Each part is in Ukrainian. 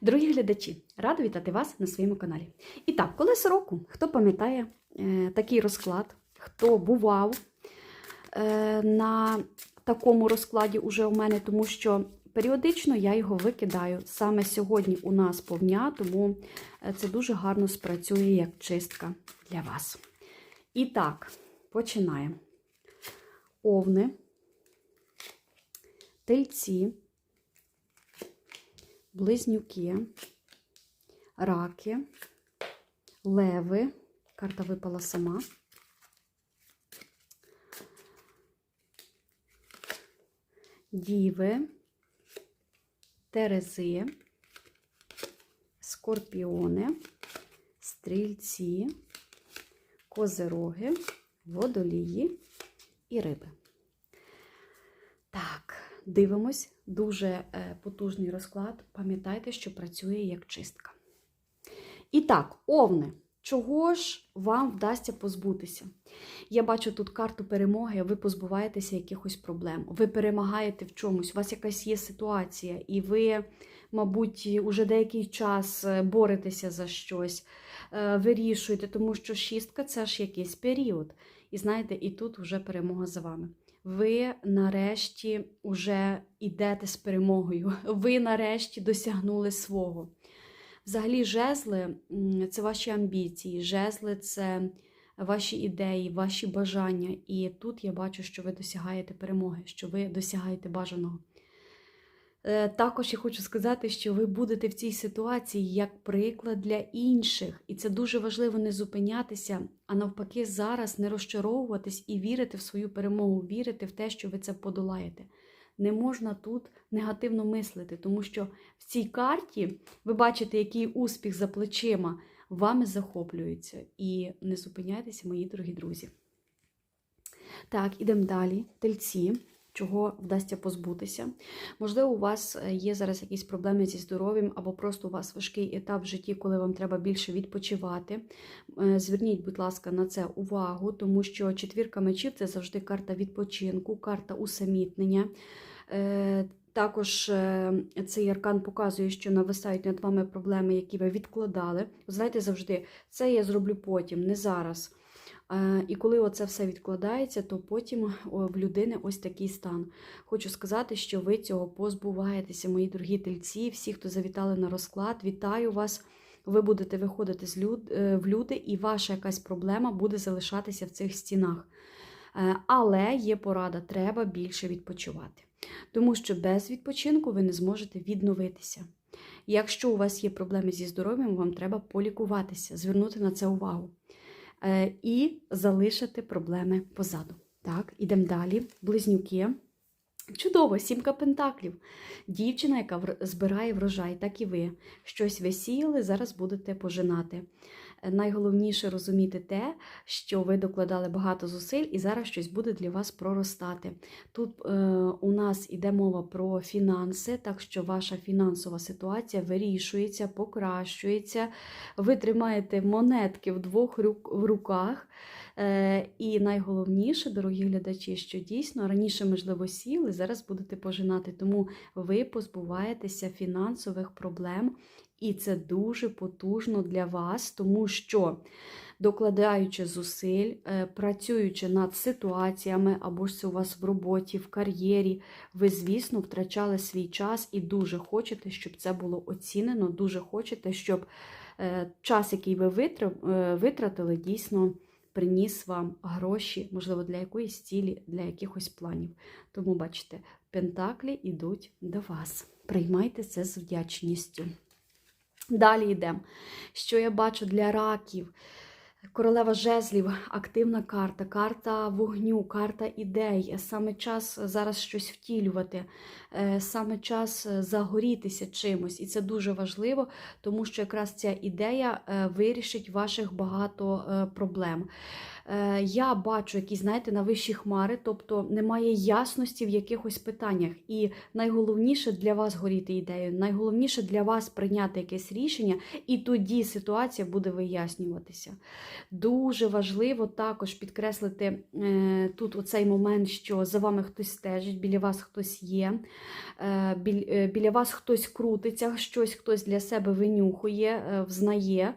Дорогі глядачі, рада вітати вас на своєму каналі. І так, колись року, хто пам'ятає е, такий розклад, хто бував е, на такому розкладі уже у мене, тому що періодично я його викидаю. Саме сьогодні у нас повня, тому е, це дуже гарно спрацює як чистка для вас. І так, починаємо. Овни, тельці близнюки, раки, леви. Карта випала сама. Діви, терези, скорпіони, стрільці, козероги, водолії і риби. Дивимось, дуже е, потужний розклад. Пам'ятайте, що працює як чистка. І так, овни. Чого ж вам вдасться позбутися? Я бачу тут карту перемоги, ви позбуваєтеся якихось проблем. Ви перемагаєте в чомусь, у вас якась є ситуація, і ви, мабуть, уже деякий час е, боретеся за щось, е, вирішуєте, тому що шістка це ж якийсь період. І знаєте, і тут вже перемога за вами ви нарешті вже йдете з перемогою. Ви нарешті досягнули свого. Взагалі, жезли це ваші амбіції, жезли це ваші ідеї, ваші бажання. І тут я бачу, що ви досягаєте перемоги, що ви досягаєте бажаного. Е, також я хочу сказати, що ви будете в цій ситуації як приклад для інших, і це дуже важливо не зупинятися, а навпаки, зараз не розчаровуватись і вірити в свою перемогу, вірити в те, що ви це подолаєте. Не можна тут негативно мислити, тому що в цій карті ви бачите, який успіх за плечима вами захоплюється. І не зупиняйтеся, мої дорогі друзі. Так, ідемо далі. Тельці чого вдасться позбутися. Можливо, у вас е, є зараз якісь проблеми зі здоров'ям, або просто у вас важкий етап в житті, коли вам треба більше відпочивати. Е, зверніть, будь ласка, на це увагу, тому що четвірка мечів це завжди карта відпочинку, карта усамітнення. Е, також цей аркан показує, що нависають над вами проблеми, які ви відкладали. Знаєте, завжди це я зроблю потім, не зараз. І коли оце все відкладається, то потім в людини ось такий стан. Хочу сказати, що ви цього позбуваєтеся, мої дорогі тельці, всі, хто завітали на розклад, вітаю вас. Ви будете виходити. Е, в люди, і ваша якась проблема буде залишатися в цих стінах. Е, але є порада, треба більше відпочивати. Тому що без відпочинку ви не зможете відновитися. Якщо у вас є проблеми зі здоров'ям, вам треба полікуватися, звернути на це увагу. Е, і залишити проблеми позаду. Так, ідемо далі. Близнюки. Чудово, сімка пентаклів. Дівчина, яка збирає врожай, так і ви. Щось висіяли, зараз будете пожинати найголовніше розуміти те, що ви докладали багато зусиль, і зараз щось буде для вас проростати. Тут е, у нас іде мова про фінанси, так що ваша фінансова ситуація вирішується, покращується. Ви тримаєте монетки в двох рук, в руках. Е, і найголовніше, дорогі глядачі, що дійсно раніше, можливо, сіли, зараз будете пожинати, тому ви позбуваєтеся фінансових проблем, і це дуже потужно для вас, тому що, докладаючи зусиль, е, працюючи над ситуаціями, або ж це у вас в роботі, в кар'єрі, ви, звісно, втрачали свій час і дуже хочете, щоб це було оцінено, дуже хочете, щоб е, час, який ви е, витратили, дійсно. Приніс вам гроші, можливо, для якоїсь цілі, для якихось планів. Тому, бачите, пентаклі йдуть до вас. Приймайте це з вдячністю. Далі йдемо. Що я бачу для раків? Королева жезлів, активна карта, карта вогню, карта ідей. Саме час зараз щось втілювати, е, саме час загорітися чимось. І це дуже важливо, тому що якраз ця ідея е, вирішить ваших багато е, проблем. Е, Я бачу якісь, знаєте, на вищі хмари, тобто немає ясності в якихось питаннях. І найголовніше для вас горіти ідею, найголовніше для вас прийняти якесь рішення, і тоді ситуація буде вияснюватися. Дуже важливо також підкреслити е, тут оцей момент, що за вами хтось стежить, біля вас хтось є, е, біля вас хтось крутиться, щось хтось для себе винюхує, взнає.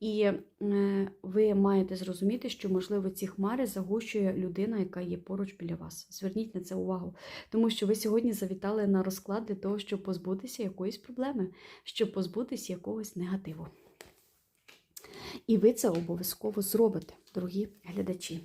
І е, ви маєте зрозуміти, що, можливо, ці хмари загущує людина, яка є поруч біля вас. Зверніть на це увагу, тому що ви сьогодні завітали на розклад для того, щоб позбутися якоїсь проблеми, щоб позбутися якогось негативу. І ви це обов'язково зробите, дорогі глядачі.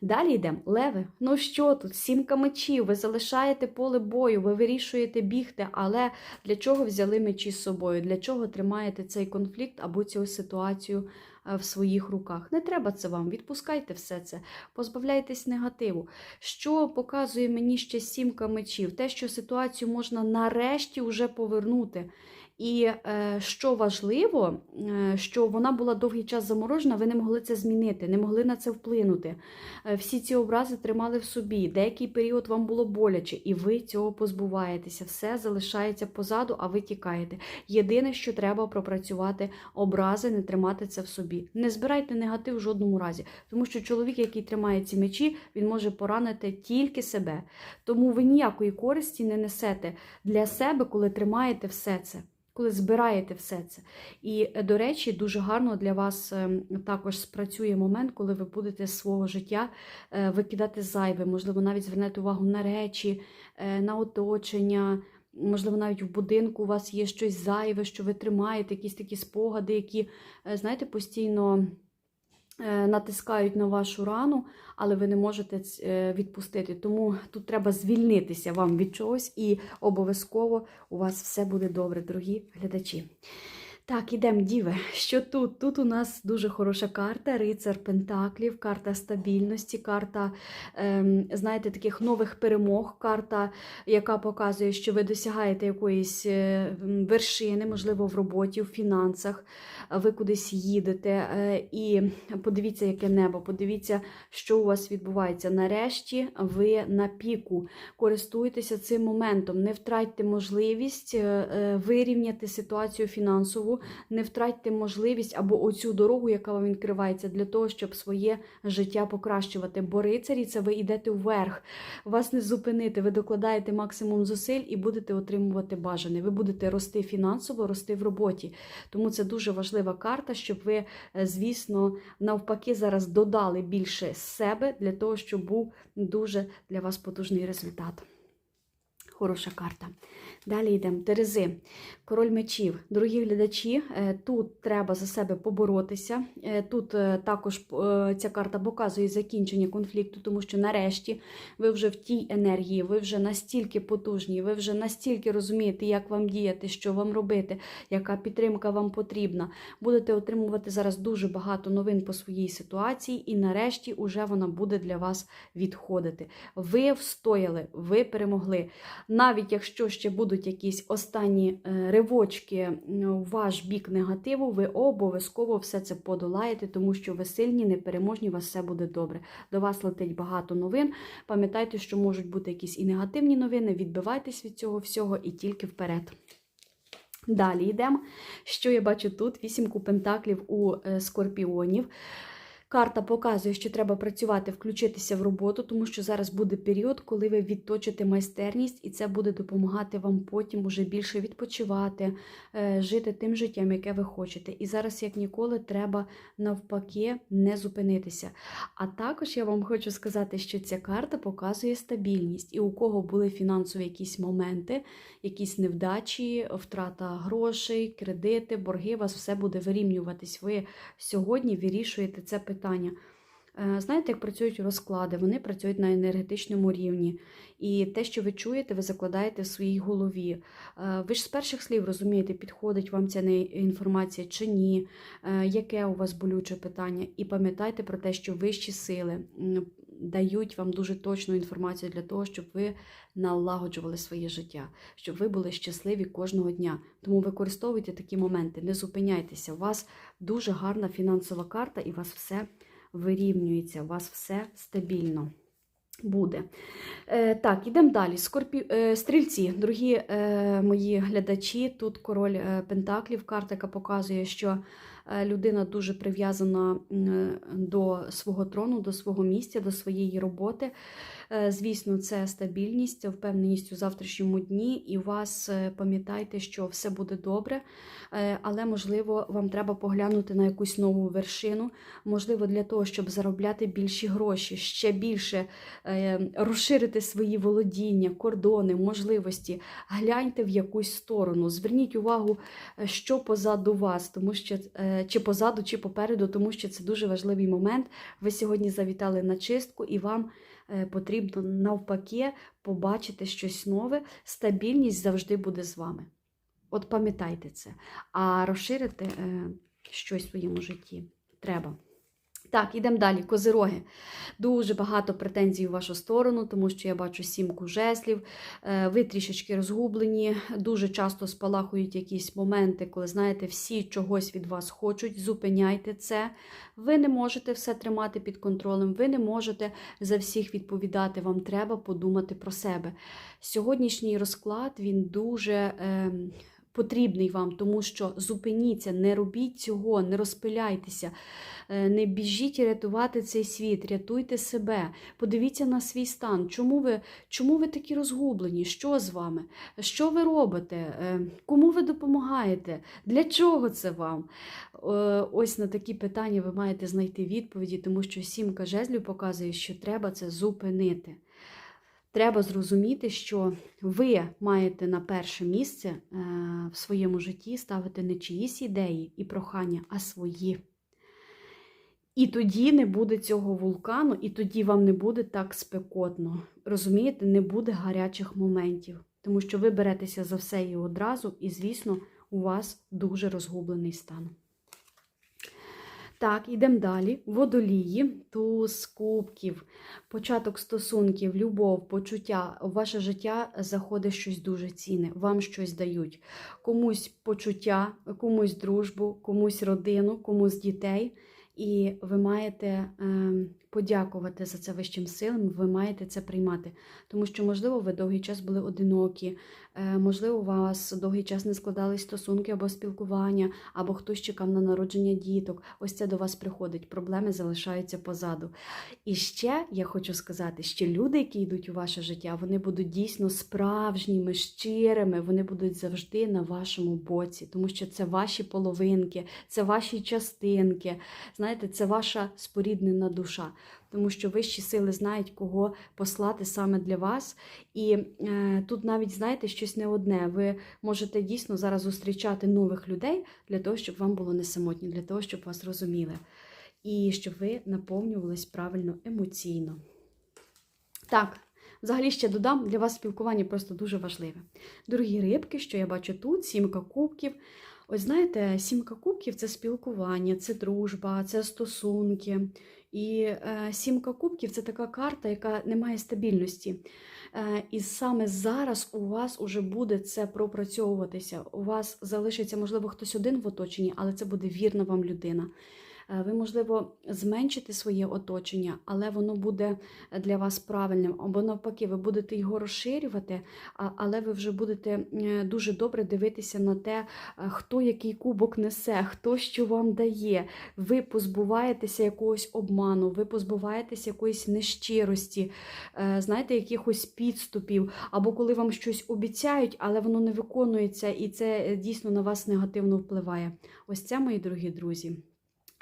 Далі йдемо. Леви, ну що тут? Сімка мечів, ви залишаєте поле бою, ви вирішуєте бігти, але для чого взяли мечі з собою? Для чого тримаєте цей конфлікт або цю ситуацію е, в своїх руках? Не треба це вам, відпускайте все це, позбавляйтесь негативу. Що показує мені ще сімка мечів? Те, що ситуацію можна нарешті вже повернути. І е, що важливо, е, що вона була довгий час заморожена, ви не могли це змінити, не могли на це вплинути. Е, всі ці образи тримали в собі. Деякий період вам було боляче, і ви цього позбуваєтеся. Все залишається позаду, а ви тікаєте. Єдине, що треба пропрацювати образи, не тримати це в собі. Не збирайте негатив в жодному разі, тому що чоловік, який тримає ці мечі, він може поранити тільки себе. Тому ви ніякої користі не несете для себе, коли тримаєте все це коли збираєте все це. І, е, до речі, дуже гарно для вас ем, також спрацює момент, коли ви будете з свого життя е, викидати зайве, можливо, навіть звернете увагу на речі, е, на оточення. Можливо, навіть в будинку у вас є щось зайве, що ви тримаєте, якісь такі спогади, які, знаєте, постійно натискають на вашу рану, але ви не можете відпустити. Тому тут треба звільнитися вам від чогось, і обов'язково у вас все буде добре, дорогі глядачі. Так, ідемо, діви. Що тут? Тут у нас дуже хороша карта, рицар Пентаклів, карта стабільності, карта, ем, знаєте, таких нових перемог, карта, яка показує, що ви досягаєте якоїсь е, вершини, можливо, в роботі, в фінансах, ви кудись їдете. Е, і подивіться, яке небо, подивіться, що у вас відбувається. Нарешті ви на піку. Користуйтеся цим моментом, не втратьте можливість е, вирівняти ситуацію фінансову не втратьте можливість або оцю дорогу, яка вам відкривається, для того, щоб своє життя покращувати. Бо рицарі це ви йдете вверх, вас не зупинити, ви докладаєте максимум зусиль і будете отримувати бажане. Ви будете рости фінансово, рости в роботі. Тому це дуже важлива карта, щоб ви, е, звісно, навпаки, зараз додали більше себе для того, щоб був дуже для вас потужний результат. Хороша карта. Далі йдемо. Терези, король мечів. Дорогі глядачі, е, тут треба за себе поборотися. Е, тут е, також ця карта показує закінчення конфлікту, тому що нарешті ви вже в тій енергії, ви вже настільки потужні, ви вже настільки розумієте, як вам діяти, що вам робити, яка підтримка вам потрібна. Будете отримувати зараз дуже багато новин по своїй ситуації, і нарешті уже вона буде для вас відходити. Ви встояли, ви перемогли. Навіть якщо ще будуть якісь останні е, ривочки в ваш бік негативу, ви обов'язково все це подолаєте, тому що ви сильні, непереможні, у вас все буде добре. До вас летить багато новин. Пам'ятайте, що можуть бути якісь і негативні новини, відбивайтесь від цього всього і тільки вперед. Далі йдемо. Що я бачу тут? Вісімку пентаклів у е, скорпіонів. Карта показує, що треба працювати, включитися в роботу, тому що зараз буде період, коли ви відточите майстерність, і це буде допомагати вам потім уже більше відпочивати, е, жити тим життям, яке ви хочете. І зараз, як ніколи, треба навпаки не зупинитися. А також я вам хочу сказати, що ця карта показує стабільність, і у кого були фінансові якісь моменти, якісь невдачі, втрата грошей, кредити, борги, вас все буде вирівнюватись. Ви сьогодні вирішуєте це питання питання. Е, знаєте, як працюють розклади, вони працюють на енергетичному рівні. І те, що ви чуєте, ви закладаєте в своїй голові. Е, ви ж з перших слів розумієте, підходить вам ця інформація чи ні, е, яке у вас болюче питання. І пам'ятайте про те, що вищі сили дають вам дуже точну інформацію для того, щоб ви налагоджували своє життя, щоб ви були щасливі кожного дня. Тому використовуйте такі моменти, не зупиняйтеся. У вас дуже гарна фінансова карта і у вас все вирівнюється, у вас все стабільно буде. Е, так, ідемо далі. Скорпі... Е, стрільці, дорогі е, мої глядачі, тут король е, Пентаклів, карта, яка показує, що людина дуже прив'язана е, до свого трону, до свого місця, до своєї роботи. Е, Звісно, це стабільність, впевненість у завтрашньому дні, і у вас е, пам'ятайте, що все буде добре, е, але можливо вам треба поглянути на якусь нову вершину. Можливо, для того, щоб заробляти більші гроші, ще більше розширити свої володіння, кордони, можливості. Гляньте в якусь сторону. Зверніть увагу, що позаду вас, тому що чи позаду, чи попереду, тому що це дуже важливий момент. Ви сьогодні завітали на чистку і вам потрібно навпаки побачити щось нове. Стабільність завжди буде з вами. От пам'ятайте це. А розширити е, щось в своєму житті треба. Так, ідемо далі. Козироги. Дуже багато претензій у вашу сторону, тому що я бачу сімку жезлів. Е, Ви трішечки розгублені. Дуже часто спалахують якісь моменти, коли знаєте, всі чогось від вас хочуть. Зупиняйте це. Ви не можете все тримати під контролем, ви не можете за всіх відповідати. Вам треба подумати про себе. Сьогоднішній розклад він дуже. Е, Потрібний вам, тому що зупиніться, не робіть цього, не розпиляйтеся, е, не біжіть рятувати цей світ, рятуйте себе, подивіться на свій стан. Чому ви, чому ви такі розгублені? Що з вами? Що ви робите? Е, Кому ви допомагаєте? Для чого це вам? Е, Ось на такі питання ви маєте знайти відповіді, тому що сімка жезлів показує, що треба це зупинити. Треба зрозуміти, що ви маєте на перше місце е, в своєму житті ставити не чиїсь ідеї і прохання, а свої. І тоді не буде цього вулкану, і тоді вам не буде так спекотно. Розумієте, не буде гарячих моментів, тому що ви беретеся за все і одразу, і, звісно, у вас дуже розгублений стан. Так, ідемо далі. Водолії, туз кубків, початок стосунків, любов, почуття. У ваше життя заходить щось дуже цінне, вам щось дають. Комусь почуття, комусь дружбу, комусь родину, комусь дітей. І ви маєте е, подякувати за це вищим силам, ви маєте це приймати. Тому що, можливо, ви довгий час були одинокі, е, можливо, у вас довгий час не складались стосунки або спілкування, або хтось чекав на народження діток. Ось це до вас приходить. Проблеми залишаються позаду. І ще я хочу сказати, що люди, які йдуть у ваше життя, вони будуть дійсно справжніми, щирими, вони будуть завжди на вашому боці, тому що це ваші половинки, це ваші частинки. Знаєте, це ваша споріднена душа, тому що вищі сили знають, кого послати саме для вас. І е, тут навіть, знаєте, щось не одне. Ви можете дійсно зараз зустрічати нових людей для того, щоб вам було не самотньо, для того, щоб вас розуміли. І щоб ви наповнювались правильно емоційно. Так, взагалі ще додам, для вас спілкування просто дуже важливе. Дорогі рибки, що я бачу тут, сімка кубків. Ось знаєте, сімка кубків це спілкування, це дружба, це стосунки. І е, сімка кубків це така карта, яка не має стабільності. Е, і саме зараз у вас уже буде це пропрацьовуватися. У вас залишиться, можливо, хтось один в оточенні, але це буде вірна вам людина. Е, Ви, можливо, зменшите своє оточення, але воно буде для вас правильним. Або навпаки, ви будете його розширювати, але ви вже будете е, дуже добре дивитися на те, е, хто який кубок несе, хто що вам дає. Ви позбуваєтеся якогось обману, ви позбуваєтеся якоїсь нещирості, знаєте, якихось підступів, або коли вам щось обіцяють, але воно не виконується, і це дійсно на вас негативно впливає. Ось це, мої дорогі друзі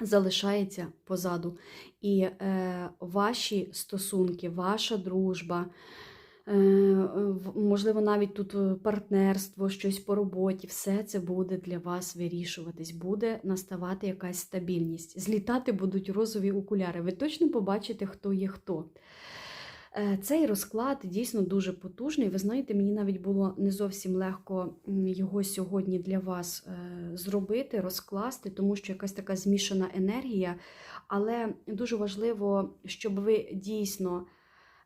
залишається позаду. І е, ваші стосунки, ваша дружба, е, можливо, навіть тут е, партнерство, щось по роботі, все це буде для вас вирішуватись, буде наставати якась стабільність. Злітати будуть розові окуляри. Ви точно побачите, хто є хто. Е, Цей розклад дійсно дуже потужний. Ви знаєте, мені навіть було не зовсім легко його сьогодні для вас е, зробити, розкласти, тому що якась така змішана енергія. Але дуже важливо, щоб ви дійсно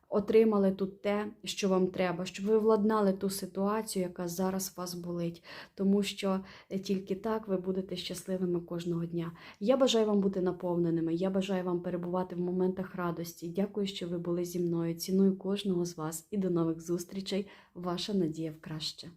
отримали тут те, що вам треба, щоб ви владнали ту ситуацію, яка зараз вас болить, тому що тільки так ви будете щасливими кожного дня. Я бажаю вам бути наповненими. Я бажаю вам перебувати в моментах радості. Дякую, що ви були зі мною. Ціную кожного з вас і до нових зустрічей. Ваша надія в краще.